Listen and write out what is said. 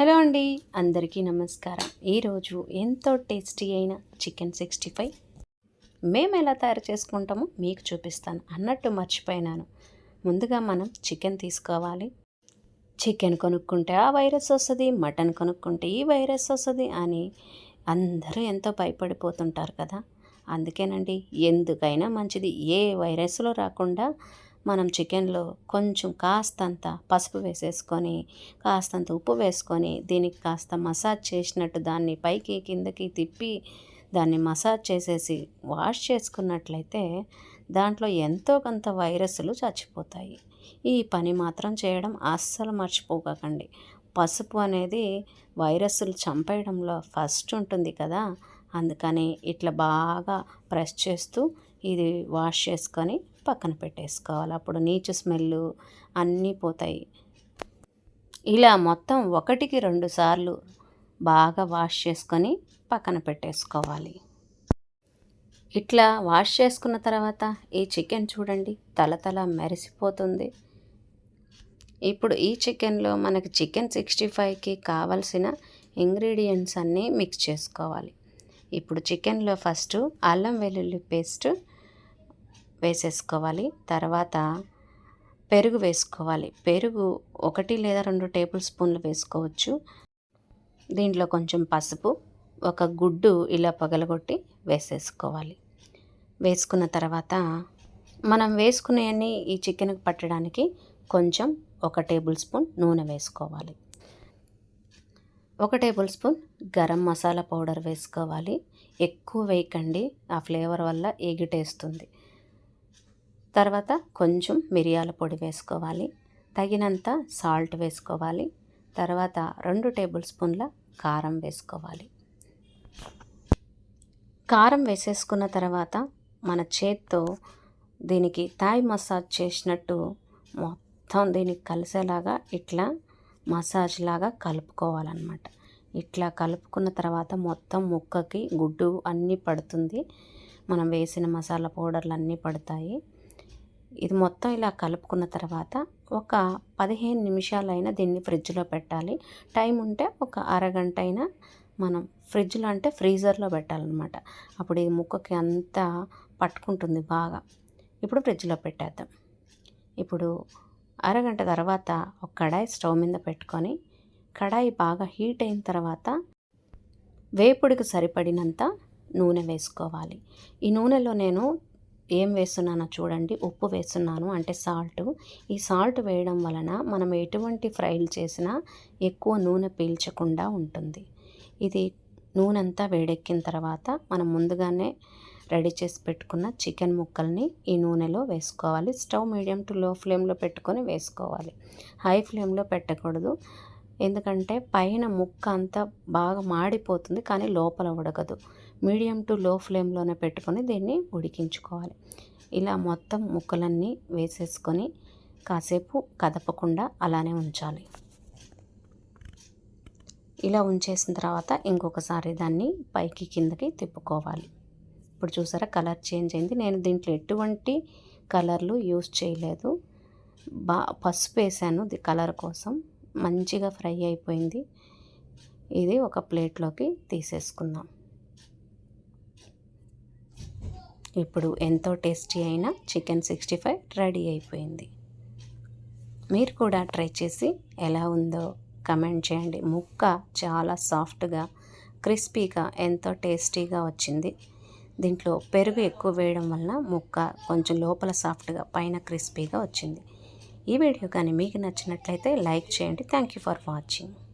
Hello అండి అందరికీ నమస్కారం. ఈరోజు ఎంతో టేస్టీ అయిన చికెన్ సిక్స్టీ ఫైవ్. మేము ఎలా తయారు చేసుకుంటామో మీకు చూపిస్తాను అన్నట్టు మర్చిపోయినాను. ముందుగా మనం చికెన్ తీసుకోవాలి. చికెన్ కొనుక్కుంటే ఆ వైరస్ వస్తుంది మటన్ కొనుక్కుంటే ఈ వైరస్ వస్తుంది అని అందరూ ఎంతో భయపడిపోతుంటారు కదా. అందుకేనండి ఎందుకైనా మంచిది. ఏ వైరస్లో రాకుండా మనం చికెన్లో కొంచెం కాస్తంత పసుపు వేసేసుకొని కాస్తంత ఉప్పు వేసుకొని దీనికి కాస్త మసాజ్ చేసినట్టు దాన్ని పైకి కిందకి తిప్పి దాన్ని మసాజ్ చేసేసి వాష్ చేసుకున్నట్లయితే దాంట్లో ఎంతో కొంత వైరస్లు చచ్చిపోతాయి. ఈ పని మాత్రం చేయడం అస్సలు మర్చిపోకండి. పసుపు అనేది వైరస్లు చంపేయడంలో ఫస్ట్ ఉంటుంది కదా అందుకని ఇట్లా బాగా ప్రెస్ చేస్తూ ఇది వాష్ చేసుకొని పక్కన పెట్టేసుకోవాలి. అప్పుడు నీచు స్మెల్ అన్నీ పోతాయి. ఇలా మొత్తం ఒకటికి రెండు సార్లు బాగా వాష్ చేసుకొని పక్కన పెట్టేసుకోవాలి. ఇట్లా వాష్ చేసుకున్న తర్వాత ఈ చికెన్ చూడండి తలతల మెరిసిపోతుంది. ఇప్పుడు ఈ చికెన్లో మనకి చికెన్ సిక్స్టీ ఫైవ్కి కావలసిన ఇంగ్రీడియంట్స్ అన్నీ మిక్స్ చేసుకోవాలి. ఇప్పుడు చికెన్లో ఫస్ట్ అల్లం వెల్లుల్లి పేస్ట్ వేసేసుకోవాలి. తర్వాత పెరుగు వేసుకోవాలి. పెరుగు ఒకటి లేదా రెండు టేబుల్ స్పూన్లు వేసుకోవచ్చు. దీంట్లో కొంచెం పసుపు ఒక గుడ్డు ఇలా పగలగొట్టి వేసేసుకోవాలి. వేసుకున్న తర్వాత మనం వేసుకునేవన్నీ ఈ చికెన్కి పట్టడానికి కొంచెం ఒక టేబుల్ స్పూన్ నూనె వేసుకోవాలి. ఒక tablespoon garam masala powder వేసుకోవాలి. ఎక్కువ వేయకండి. ఆ ఫ్లేవర్ వల్ల ఎగిటేస్తుంది తర్వాత కొంచెం మిరియాల పొడి వేసుకోవాలి. తగినంత సాల్ట్ వేసుకోవాలి. తర్వాత రెండు టేబుల్ స్పూన్ల కారం వేసుకోవాలి. కారం వేసేసుకున్న తర్వాత మన చేత్తో దీనికి థాయ్ మసాజ్ చేసినట్టు మొత్తం దీనికి కలిసేలాగా ఇట్లా మసాజ్ లాగా కలుపుకోవాలన్నమాట. ఇట్లా కలుపుకున్న తర్వాత మొత్తం ముక్కకి గుడ్డు అన్నీ పడుతుంది. మనం వేసిన మసాలా పౌడర్లు అన్నీ పడతాయి. ఇది మొత్తం ఇలా కలుపుకున్న తర్వాత ఒక పదిహేను నిమిషాలైనా దీన్ని ఫ్రిడ్జ్లో పెట్టాలి. టైం ఉంటే ఒక అరగంట అయినా మనం ఫ్రిడ్జ్లో అంటే ఫ్రీజర్లో పెట్టాలన్నమాట. అప్పుడు ఈ ముక్కకి అంతా పట్టుకుంటుంది బాగా. ఇప్పుడు ఫ్రిడ్జ్లో పెట్టేద్దాం. ఇప్పుడు అరగంట తర్వాత ఒక కడాయి స్టవ్ మీద పెట్టుకొని కడాయి బాగా హీట్ అయిన తర్వాత వేపుడికి సరిపడినంత నూనె వేసుకోవాలి. ఈ నూనెలో నేను ఏం వేస్తున్నానో చూడండి. ఉప్పు వేస్తున్నాను అంటే సాల్ట్. ఈ సాల్ట్ వేయడం వలన మనం ఎటువంటి ఫ్రైలు చేసినా ఎక్కువ నూనె పీల్చకుండా ఉంటుంది. ఇది నూనె అంతా వేడెక్కిన తర్వాత మనం ముందుగానే రెడీ చేసి పెట్టుకున్న చికెన్ ముక్కల్ని ఈ నూనెలో వేసుకోవాలి. స్టవ్ మీడియం టు లో ఫ్లేమ్లో పెట్టుకొని వేసుకోవాలి. హై ఫ్లేమ్లో పెట్టకూడదు. ఎందుకంటే పైన ముక్క అంతా బాగా మాడిపోతుంది కానీ లోపల ఉడకదు. మీడియం టు లో ఫ్లేమ్లోనే పెట్టుకొని దీన్ని ఉడికించుకోవాలి. ఇలా మొత్తం ముక్కలన్నీ వేసేసుకొని కాసేపు కదపకుండా అలానే ఉంచాలి. ఇలా ఉంచేసిన తర్వాత ఇంకొకసారి దాన్ని పైకి కిందకి తిప్పుకోవాలి. ఇప్పుడు చూసారా కలర్ చేంజ్ అయింది. నేను దీంట్లో ఎటువంటి కలర్లు యూస్ చేయలేదు. బా పసుపు వేసాను కలర్ కోసం. మంచిగా ఫ్రై అయిపోయింది. ఇది ఒక ప్లేట్లోకి తీసేసుకుందాం. ఇప్పుడు ఎంతో టేస్టీ అయిన చికెన్ సిక్స్టీ ఫైవ్ రెడీ అయిపోయింది. మీరు కూడా ట్రై చేసి ఎలా ఉందో కమెంట్ చేయండి. ముక్క చాలా సాఫ్ట్గా క్రిస్పీగా ఎంతో టేస్టీగా వచ్చింది. దీంట్లో పెరుగు ఎక్కువ వేయడం వల్ల ముక్క కొంచెం లోపల సాఫ్ట్గా పైన క్రిస్పీగా వచ్చింది. ఈ వీడియో కానీ మీకు నచ్చినట్లయితే లైక్ చేయండి. Thank you for watching.